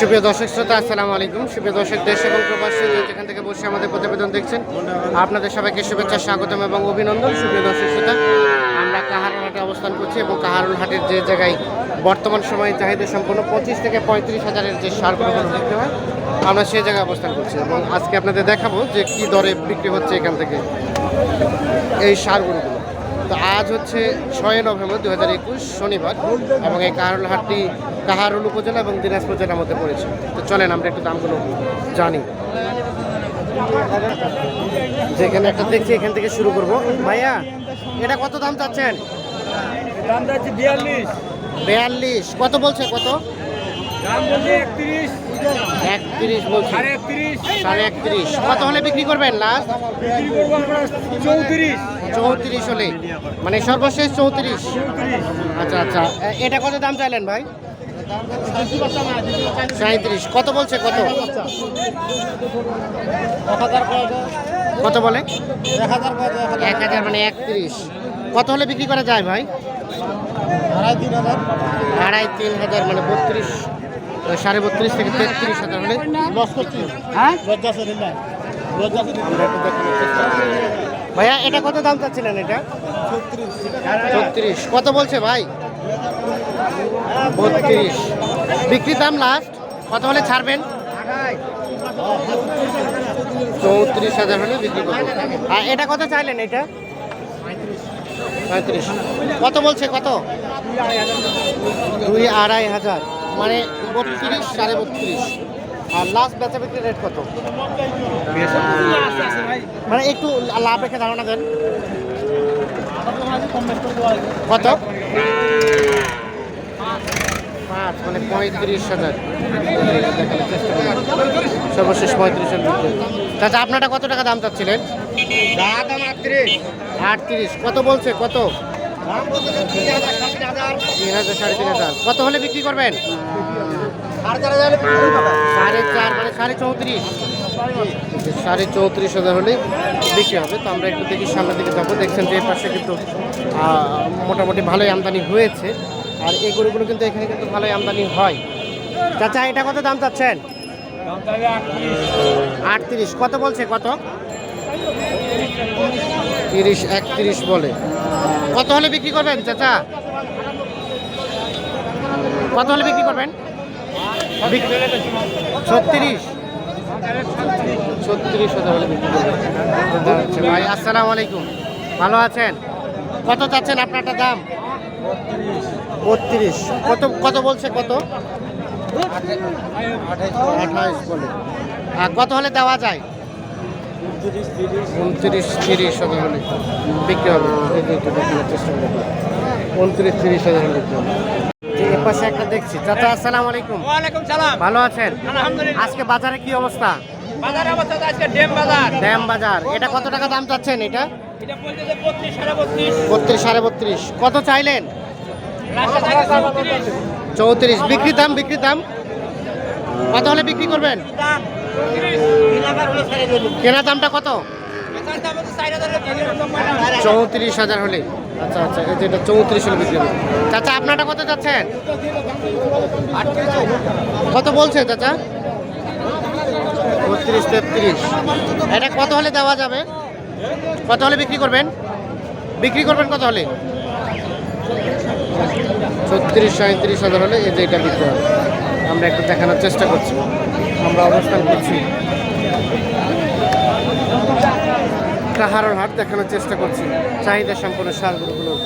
সুপ্রিয় দর্শক শ্রোতা, আসসালামু আলাইকুম। সুপ্রিয় দর্শক, দেশ এবং প্রবাসী যেখান থেকে বসে আমাদের প্রতিবেদন দেখছেন, আপনাদের সবাইকে শুভেচ্ছা, স্বাগতম এবং অভিনন্দন। সুপ্রিয় দর্শক শ্রোতা, আমরা কাহারুল হাটে অবস্থান করছি এবং কাহারুল হাটের যে জায়গায় বর্তমান সময়ে চাহিদা সম্পূর্ণ পঁচিশ থেকে পঁয়ত্রিশ হাজারের যে সার সারগুলো বিক্রি হয়, আমরা সেই জায়গায় অবস্থান করছি এবং আজকে আপনাদের দেখাবো যে কি দরে বিক্রি হচ্ছে এখান থেকে এই সারগুলোগুলো তো আজ হচ্ছে ছয় নভেম্বর দু হাজার একুশ শনিবার এবং এই কাহারুল হাটটি কাহারুল উপজেলা এবং দিনাজপুর জেলার মধ্যে পড়েছে। তো চলেন আমরা একটু দামগুলো জানি। যেখানে একটা দেখছি এখান থেকে শুরু করব। ভাইয়া এটা কত দাম চাচ্ছেন? দাম যাচ্ছে বিয়াল্লিশ। বিয়াল্লিশ। কত বলছে কত? দাম বলছে একত্রিশ। একত্রিশ বলছে। সাড়ে একত্রিশ। সাড়ে একত্রিশ। কত হলে বিক্রি করবেন লাস্ট? চৌত্রিশ। চৌত্রিশ হলে? মানে সর্বশেষ চৌত্রিশ? আচ্ছা আচ্ছা। এটা কত দাম চাইলেন ভাই? সাঁত্রিশ কত বলছে কত? কত বলে? এক হাজার মানে একত্রিশ। কত হলে বিক্রি করা যায় ভাই? আড়াই তিন হাজার মানে বত্রিশ সাড়ে বত্রিশ থেকে তেত্রিশ হাজার হলে। হ্যাঁ? আমরা একটু দেখানোর চেষ্টা করি। ভাইয়া, এটা কত দাম চাচ্ছিলেন এটা? ছত্রিশ। কত বলছে ভাই? বত্রিশ। বিক্রি দাম লাস্ট কত হলে ছাড়বেন? চৌত্রিশ হাজার হলে বিক্রি আর এটা কত চাইলেন এটা? পঁয়ত্রিশ। কত বলছে কত? দুই আড়াই হাজার। মানে বত্রিশ সাড়ে বত্রিশ। আর লাস্ট বেচা বিক্রি রেট কত? মানে একটু লাভ রেখে ধারণা দেন। কত? পাঁচ মানে পঁয়ত্রিশ হাজার। সর্বশেষ পঁয়ত্রিশ হাজার। চাচা আপনারটা কত টাকা দাম চাচ্ছিলেন? আটত্রিশ। কত বলছে? কত? হাজার সাড়ে তিন হাজার কত হলে বিক্রি করবেন? সাড়ে মানে সাড়ে চৌত্রিশ। সাড়ে চৌত্রিশ হাজার হলে বিক্রি হবে। তো আমরা একটু দেখি সামনের দিকে যাব। দেখছেন যে পাশে কিন্তু মোটামুটি ভালোই আমদানি হয়েছে। আর এই গরুগুলো কিন্তু এখানে কিন্তু ভালোই আমদানি হয়। চাচা, এটা কত দাম চাচ্ছেন? আটত্রিশ। কত বলছে? কত? তিরিশ একত্রিশ বলে। কত হলে বিক্রি করবেন চাচা? কত হলে বিক্রি করবেন? ছত্রিশ। ছত্রিশ হাজার হলে বিক্রি করবেন। আচ্ছা ভাই আসসালামু আলাইকুম। ভালো আছেন? কত চাচ্ছেন আপনারটা দাম? বত্রিশ। কত কত বলছে কত? আঠাইশ। বলে। আর কত হলে দেওয়া যায়? উনত্রিশ তিরিশ হলে বিক্রি হবে। এই যে দেখানোর চেষ্টা করব উনত্রিশ তিরিশ হাজার বিক্রি হবে। পাশে একটা দেখছি। চাচা আসসালামু আলাইকুম। ওয়ালাইকুম সালাম। ভালো আছেন? আলহামদুলিল্লাহ। আজকে বাজারে কি অবস্থা? বাজার অবস্থা আজকে ডেম বাজার। ড্যাম বাজার। এটা কত টাকা দাম চাচ্ছেন এটা? কত চাইলেন? চৌত্রিশ। বিক্রি দাম বিক্রি দাম? কত হলে বিক্রি করবেন? কেনা দামটা কত। চৌত্রিশ হাজার হলে। আচ্ছা আচ্ছা এই চৌত্রিশ হলে বিক্রি হবে। চাচা, আপনারটা কত যাচ্ছেন? কত বলছে চাচা? বত্রিশ, তেত্রিশ। এটা কত হলে দেওয়া যাবে? কত হলে বিক্রি করবেন? বিক্রি করবেন কত হলে? ছত্রিশ সাঁত্রিশ হাজার হলে এই যে এটা বিক্রি হবে। আমরা একটু দেখানোর চেষ্টা করছি। আমরা অবস্থান করছি। কাহারোর হাট দেখানোর চেষ্টা করছি। চাহিদা সম্পন্ন সারগুলোগুলোর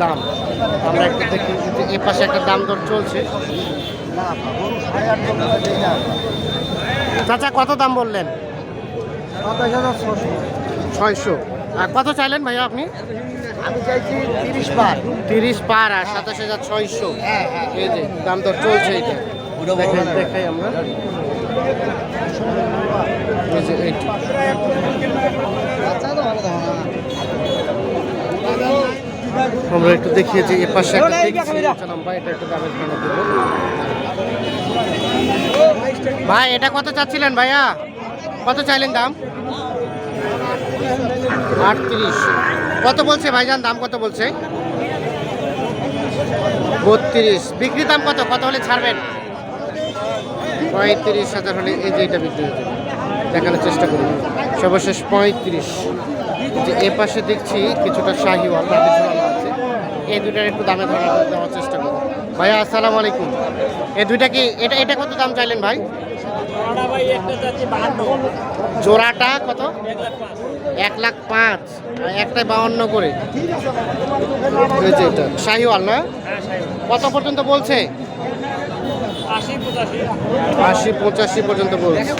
দাম। আমরা একটু দেখি যে এ পাশে একটা দাম দর চলছে। চাচা কত দাম বললেন? ছয়শো। আর কত চাইলেন ভাইয়া আপনি? আমি চাইছি তিরিশ বার তিরিশ পার আর সাতাশ হাজার ছয়শো। এই যে দাম দর চলছে এইটা। দেখাই দেখাই আমরা। যে আমরা একটু দেখিয়েছি এ পাশে একটা ভাই এটা একটু দামের ভাই এটা কত চাচ্ছিলেন ভাইয়া? কত চাইলেন দাম? আটত্রিশ। কত বলছে ভাইজান? দাম কত বলছে? বত্রিশ। বিক্রি দাম কত? কত হলে ছাড়বেন? পঁয়ত্রিশ হাজার হলে এই যে এটা বিক্রি হয়ে দেখানোর চেষ্টা করি সর্বশেষ পঁয়ত্রিশ। যে এ পাশে দেখছি কিছুটা শাহিওয়াল রাবি ঝোলানো আছে। এই দুটার একটু দামে ধরা দেওয়ার চেষ্টা করব ভাইয়া আসসালামু আলাইকুম। এই দুইটা কি এটা এটা কত দাম চাইলেন ভাই? জোড়াটা কত? এক লাখ পাঁচ। একটাই বাউন্ন করে। শাহিওয়াল না? হ্যাঁ কত পর্যন্ত বলছে? আশি, পঁচাশি। পর্যন্ত বলছে।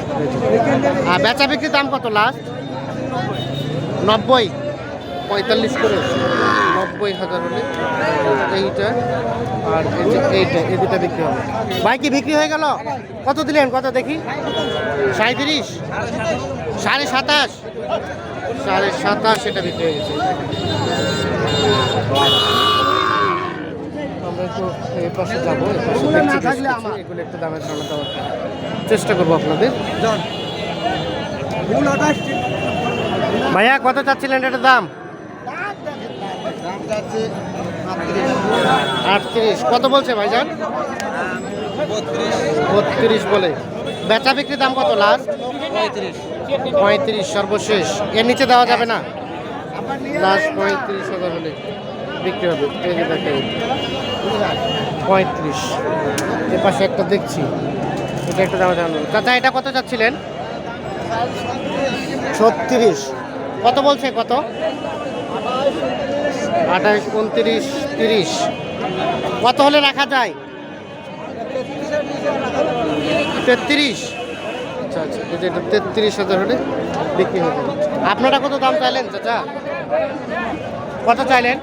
আর বেচা বিক্রির দাম কত লাস্ট নব্বই। পঁয়তাল্লিশ করে। নব্বই হাজার হলে এইটা। আর এই এইটা, এই দুটা বিক্রি হবে। ভাই, কি বিক্রি হয়ে গেল? কত দিলেন? কত দেখি? সাঁত্রিশ সাড়ে সাতাশ? সাড়ে সাতাশ এটা বিক্রি হয়ে গেছে। একটু এই পাশে যাব এই পাশে দেখছি এগুলো একটু দামের ধারণা দেওয়ার চেষ্টা করব আপনাদের। ভাইয়া কত চাচ্ছিলেন এটার দাম? আটত্রিশ। কত বলছে ভাই ভাইজান? বত্রিশ বলে। বেচা বিক্রির দাম কত লাস্ট পঁয়ত্রিশ। পঁয়ত্রিশ সর্বশেষ। এর নিচে দেওয়া যাবে না? লাস্ট পঁয়ত্রিশ হাজার হলে। বিক্রি হবে। এই যে দেখেন পঁয়ত্রিশ। এ পাশে একটা দেখছি এটা একটা দামে জানব চাচা এটা কত চাচ্ছিলেন? ছত্রিশ। কত বলছে কত? আঠাশ উনত্রিশ তিরিশ। কত হলে রাখা যায়? তেত্রিশ। আচ্ছা আচ্ছা এটা তেত্রিশ হাজার হলে বিক্রি যাবে আপনারা কত দাম চাইলেন চাচা? কত চাইলেন?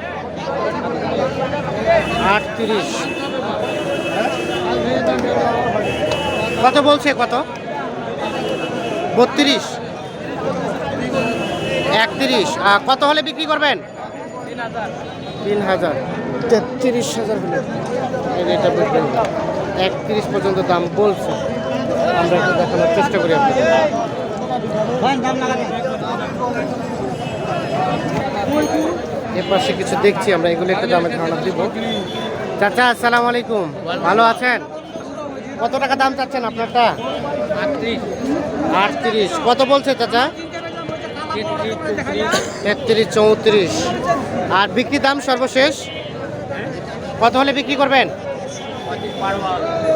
আটত্রিশ। কত বলছে কত? বত্রিশ। একত্রিশ। আর কত হলে বিক্রি করবেন? তিন হাজার। তেত্রিশ হাজার হলে। এটা বিক্রি। একত্রিশ পর্যন্ত দাম বলছে। আমরা একটু দেখানোর চেষ্টা করি আপনাদের। এর পাশে কিছু দেখছি, আমরা এগুলো একটু দামে ধারণা দিব। চাচা, আসসালামু আলাইকুম। ভালো আছেন? কত টাকা দাম চাচ্ছেন আপনারটা? আটত্রিশ। কত বলছে চাচা? তেত্রিশ, চৌত্রিশ। আর বিক্রি দাম সর্বশেষ? কত হলে বিক্রি করবেন?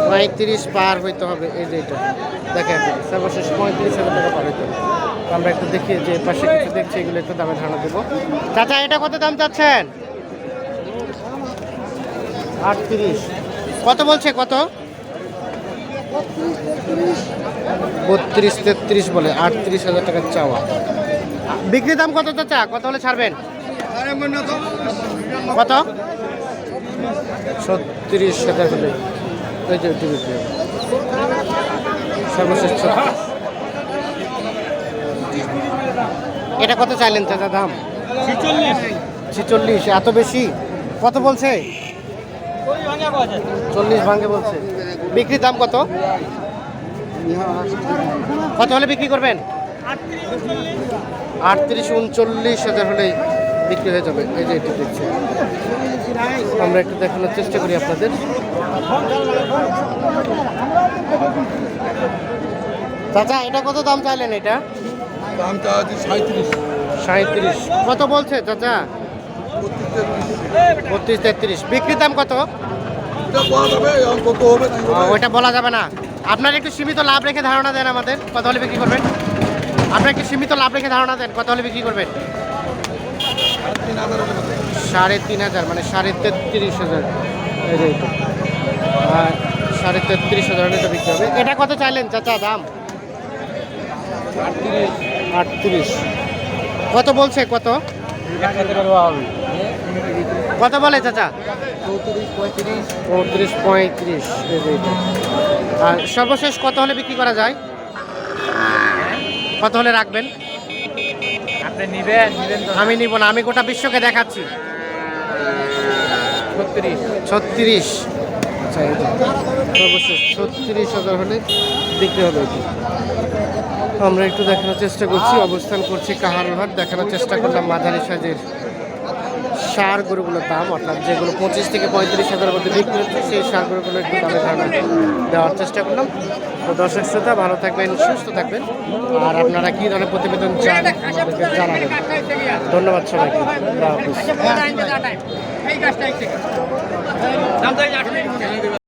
পঁয়ত্রিশ পার হইতে হবে এই যে এটা। দেখেন সর্বশেষ পঁয়ত্রিশ হাজার টাকা পার হইতে হবে। আমরা একটু দেখি যে পাশে কিছু দেখছি এগুলো একটু দামে ধারণা দেবো। চাচা এটা কত দাম চাচ্ছেন? আটত্রিশ। কত বলছে কত? বত্রিশ তেত্রিশ বলে আটত্রিশ হাজার টাকার চাওয়া। বিক্রি দাম কত চাচা? কত হলে ছাড়বেন? কত? ছত্রিশ ওইটি সর্বশেষ এটা কত চাইলেন চাচা দাম? ছিচল্লিশ। এত বেশি? কত বলছে? ভাঙা চল্লিশ ভাঙ্গে বলছে। বিক্রির দাম কত? কত হলে বিক্রি করবেন? আটত্রিশ, উনচল্লিশ হাজার হলেই বিক্রি হয়ে যাবে। এই যে এটি দেখছি। আমরা একটু দেখানোর চেষ্টা করি আপনাদের। চাচা এটা কত দাম চাইলেন এটা? দামটা আছে সাঁত্রিশ সাঁত্রিশ কত বলছে চাচা? বত্রিশ তেত্রিশ। বিক্রির দাম কত? ওইটা বলা যাবে না। আপনার একটু সীমিত লাভ রেখে ধারণা দেন আমাদের। কত হলে বিক্রি করবেন? আপনার একটু সীমিত লাভ রেখে ধারণা দেন কত হলে বিক্রি করবেন। সাড়ে তিন হাজার মানে সাড়ে তেত্রিশ হাজার। আর সাড়ে তেত্রিশ হাজার এটা বিক্রি হবে। এটা কত চাইলেন চাচা, দাম? আটত্রিশ। কত বলছে, কত? কত বলে চাচা? চৌত্রিশ পঁয়ত্রিশ পঁয়ত্রিশ আর সর্বশেষ কত হলে বিক্রি করা যায়? কত হলে রাখবেন? আপনি নিবেন নিবেন তো আমি নিব না আমি গোটা বিশ্বকে দেখাচ্ছি। ছত্রিশ। ছত্রিশ। আচ্ছা এই সর্বশেষ ছত্রিশ হাজার হলে বিক্রি হবে এটি। আমরা একটু দেখানোর চেষ্টা করছি অবস্থান করছি কাহারহাট দেখানোর চেষ্টা করলাম মাঝারি সাজের সার গরুগুলোর দাম অর্থাৎ যেগুলো পঁচিশ থেকে পঁয়ত্রিশ হাজারের মধ্যে বিক্রি হচ্ছে সেই সার গরুগুলো একটু দামে ধারণা দেওয়ার চেষ্টা করলাম। তো দর্শক শ্রোতা, ভালো থাকবেন, সুস্থ থাকবেন। আর আপনারা কী ধরনের প্রতিবেদন চান জানাবেন। ধন্যবাদ সবাইকে।